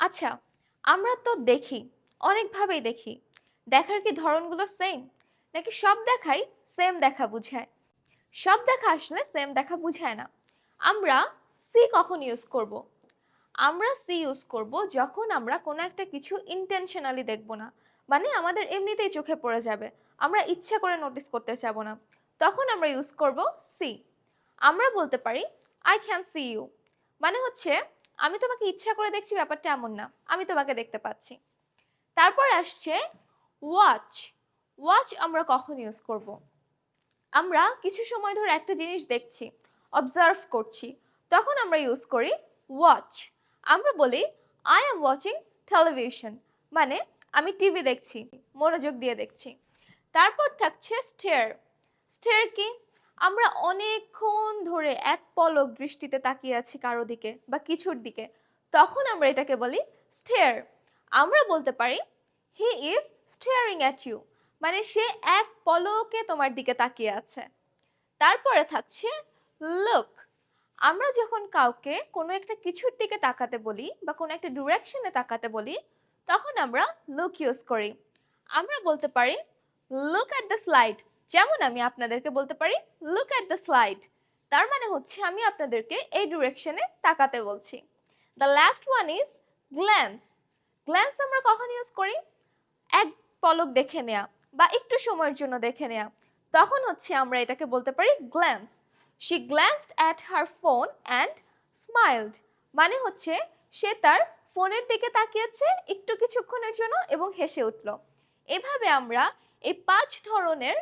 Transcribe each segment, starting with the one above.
আচ্ছা আমরা তো দেখি, অনেকভাবেই দেখি। দেখার কি ধরনগুলো সেম নাকি সব দেখাই সেম দেখা বুঝায়? সব দেখা আসলে সেম দেখা বুঝায় না। আমরা সি কখন ইউজ করব। আমরা সি ইউজ করব যখন আমরা কোনো একটা কিছু ইন্টেনশনালি দেখব না। মানে আমাদের এমনিতেই চোখে পড়ে যাবে। আমরা ইচ্ছা করে নোটিস করতে যাব না। তখন আমরা ইউজ করব সি আমরা বলতে পারি আই ক্যান সি ইউ মানে হচ্ছে আমি তোমাকে ইচ্ছা করে দেখছি, ব্যাপারটা এমন না। আমি তোমাকে দেখতে পাচ্ছি। তারপর আসছে ওয়াচ ওয়াচ আমরা কখন ইউজ করব? আমরা কিছু সময় ধরে একটা জিনিস দেখছি অবজার্ভ করছি। তখন আমরা ইউজ করি ওয়াচ আমরা বলি আই এম ওয়াচিং টেলিভিশন মানে আমি টিভি দেখছি, মনোযোগ দিয়ে দেখছি। তারপর থাকছে স্টেয়ার স্টেয়ার কি? আমরা অনেকক্ষণ ধরে এক পলক দৃষ্টিতে তাকিয়ে আছি কারও দিকে বা কিছুর দিকে। তখন আমরা এটাকে বলি স্টেয়ার আমরা বলতে পারি he is staring at you মানে সে এক পলকে তোমার দিকে তাকিয়ে আছে। তারপরে থাকছে লুক আমরা যখন কাউকে কোনো একটা কিছুর দিকে তাকাতে বলি বা কোনো একটা ডিরেকশনে তাকাতে বলি, তখন আমরা লুক ইউজ করি। আমরা বলতে পারি লুক অ্যাট দ্য স্লাইড যেমন আমি আপনাদেরকে বলতে পারি লুক অ্যাট দ্য স্লাইড তার মানে হচ্ছে আমি আপনাদেরকে এই ডিরেকশনে তাকাতে বলছি। The last one is glance glance আমরা কখন ইউজ করি? এক পলক দেখে নেয়া বা একটু সময়ের জন্য দেখে নেয়া। তখন হচ্ছে আমরা এটাকে বলতে পারি glance she glanced at her phone and smiled মানে হচ্ছে সে তার ফোনের দিকে তাকিয়েছে একটু কিছুক্ষণের জন্য এবং হেসে উঠল। এভাবে আমরা এই পাঁচ ধরনের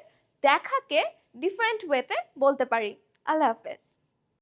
দেখাকে ডিফারেন্ট ওয়েতে বলতে পারি। আল্লাহ হাফেজ।